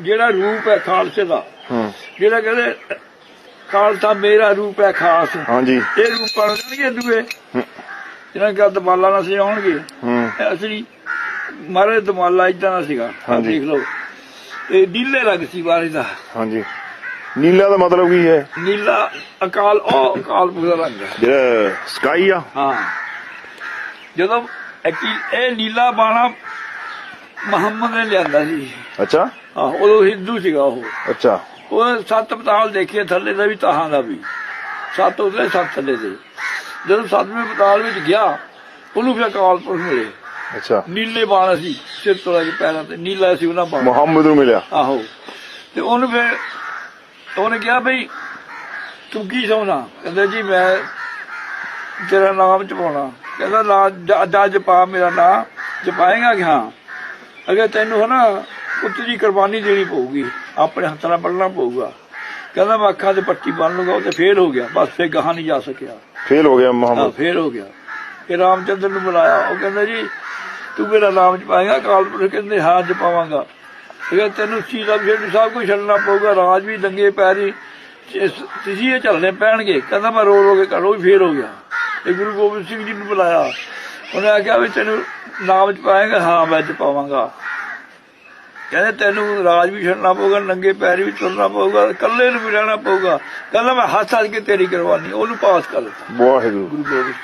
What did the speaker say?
ਜਿਹੜਾ ਰੂਪ ਹੈ ਖਾਲਸੇ ਦਾ ਹੂੰ। ਜਿਹੜਾ ਕਹਿੰਦੇ ਖਾਲਸਾ ਮੇਰਾ ਰੂਪ ਹੈ ਖਾਸ। ਹਾਂਜੀ। ਇਹ ਰੂਪਾਂ ਕਹਿੰਦੇ ਦੂਏ। ਹੂੰ। ਜਿਹਨਾਂ ਗੱਲ ਦਮਾਲਾ ਨਾਲ ਸਜਾਉਣਗੇ ਹੂੰ। ਇਹ ਅਸਲੀ ਮਾਰੇ ਦਮਾਲਾ ਇਦਾਂ ਦਾ ਸੀਗਾ। ਦੇਖ ਲਓ। ਇਹ ਨੀਲੇ ਰੰਗ ਸੀ ਵਾਰੇ ਦਾ। ਹਾਂਜੀ। ਨੀਲਾ ਦਾ ਮਤਲਬ ਕੀ ਹੈ? ਨੀਲਾ ਅਕਾਲ ਉਹ ਅਕਾਲ ਪੁਰਖ ਦਾ ਰੰਗ ਹੈ। ਜਿਹੜਾ ਸਕਾਈ ਆ। ਹਾਂ। ਜਦੋਂ ਇਹ ਨੀਲਾ ਬਾਣਾ ਮੁਹੰਮਦ ਨੇ ਲਿਆਂਦਾ ਸੀ। ਅੱਛਾ। ਹਾਂ ਉਦੋਂ ਹਿੰਦੂ ਸੀਗਾ ਉਹ। ਅੱਛਾ। ਉਹ ਸੱਤ ਪਤਾਲ ਦੇਖੇ ਥੱਲੇ ਦਾ ਵੀ ਤਾਹਾਂ ਦਾ ਵੀ। ਸੱਤ ਉਤਲੇ ਸੱਤ ਥੱਲੇ ਦੇ। ਜਦੋਂ ਸੱਤਵੇਂ ਪਤਾਲ ਵਿੱਚ ਗਿਆ ਉਹਨੂੰ ਫਿਰ ਅਕਾਲ ਪੁਰਖ ਮਿਲੇ। ਅੱਛਾ। ਨੀਲੇ ਬਾਣ ਸੀ ਸਿਰ ਤੋਂ ਲੈ ਕੇ ਪੈਰਾਂ ਤੇ ਨੀਲਾ ਸੀ ਉਹਨਾਂ ਬਾਣ। ਮੁਹੰਮਦ ਨੂੰ ਮਿਲਿਆ। ਆਹੋ। ਤੇ ਉਹਨੂੰ ਫਿਰ ਉਹਨੇ ਕਿਹਾ ਬਈ ਤੂੰ ਕੀ ਸੋਣਾ ਕਹਿੰਦਾ ਜੀ ਮੈਂ ਤੇਰਾ ਨਾਮ ਜਪਾਉਣਾ। ਕਹਿੰਦਾ ਅੱਜ ਜਪਾ ਮੇਰਾ ਨਾਮ। ਜਪਾਏਗਾ ਕਿ ਹਾਂ ਅਗਰ ਤੈਨੂੰ ਹਨਾ ਪੁੱਤ ਦੀ ਕੁਰਬਾਨੀ ਦੇਣੀ ਪਊਗੀ ਆਪਣੇ ਹੱਥਾਂ ਨਾਲ ਪੜਨਾ ਪਊਗਾ। ਕਹਿੰਦਾ ਮੈਂ ਅੱਖਾਂ ਤੇ ਪੱਟੀ ਬੰਨ ਲੂਗਾ ਉਹ ਤੇ ਫੇਲ ਹੋ ਗਿਆ। ਬਸ ਫੇਰ ਗਾਹਾਂ ਨਹੀਂ ਜਾ ਸਕਿਆ। ਫੇਲ ਹੋ ਗਿਆ ਮੁਹੰਮਦ। ਫੇਰ ਹੋ ਗਿਆ। ਕਿ ਰਾਮਚੰਦਰ ਨੂੰ ਬੁਲਾਇਆ। ਉਹ ਕਹਿੰਦਾ ਜੀ ਤੂੰ ਮੇਰਾ ਨਾਮ ਜਪਾਏਗਾ ਕਾਲਪੁਰ ਕਹਿੰਦੇ ਹਾਂ ਜਪਾਵਾਂਗਾ। ਕਿਹਾ ਤੈਨੂੰ ਸੀਤਾ ਵੀ ਸਭ ਕੁਝ ਛੱਡਣਾ ਪਊਗਾ ਰਾਜ ਵੀ ਦੰਗੇ ਪੈਰੀ। ਤੁਸੀਂ ਇਹ ਚੱਲਣੇ ਪੈਣਗੇ। ਕਹਿੰਦਾ ਮੈਂ ਰੋ ਰੋ ਕੇ ਕਰੋ ਵੀ ਫੇਰ ਹੋ ਗਿਆ। ਤੇ ਗੁਰੂ ਗੋਬਿੰਦ ਸਿੰਘ ਜੀ ਨੂੰ ਬੁਲਾਇਆ। ਉਹਨੇ ਆਖਿਆ ਵੀ ਤੈਨੂੰ ਨਾਮ ਜਪਾਏਗਾ ਹਾਂ ਮੈਂ ਜਪਾਵਾਂਗਾ। ਕਹਿੰਦੇ ਤੈਨੂੰ ਰਾਜ ਵੀ ਛੱਡਣਾ ਪਊਗਾ ਨੰਗੇ ਪੈਰ ਵੀ ਤੁਰਨਾ ਪਊਗਾ ਇਕੱਲੇ ਨੂੰ ਵੀ ਰਹਿਣਾ ਪਊਗਾ। ਕਹਿੰਦਾ ਮੈਂ ਹੱਥ ਹੱਥ ਕੇ ਤੇਰੀ ਕਰਵਾਨੀ ਉਹਨੂੰ ਪਾਸ ਕਰ ਦਿੱਤਾ। ਵਾਹਿਗੁਰੂ। ਗੁਰੂ ਗੋਬਿੰਦ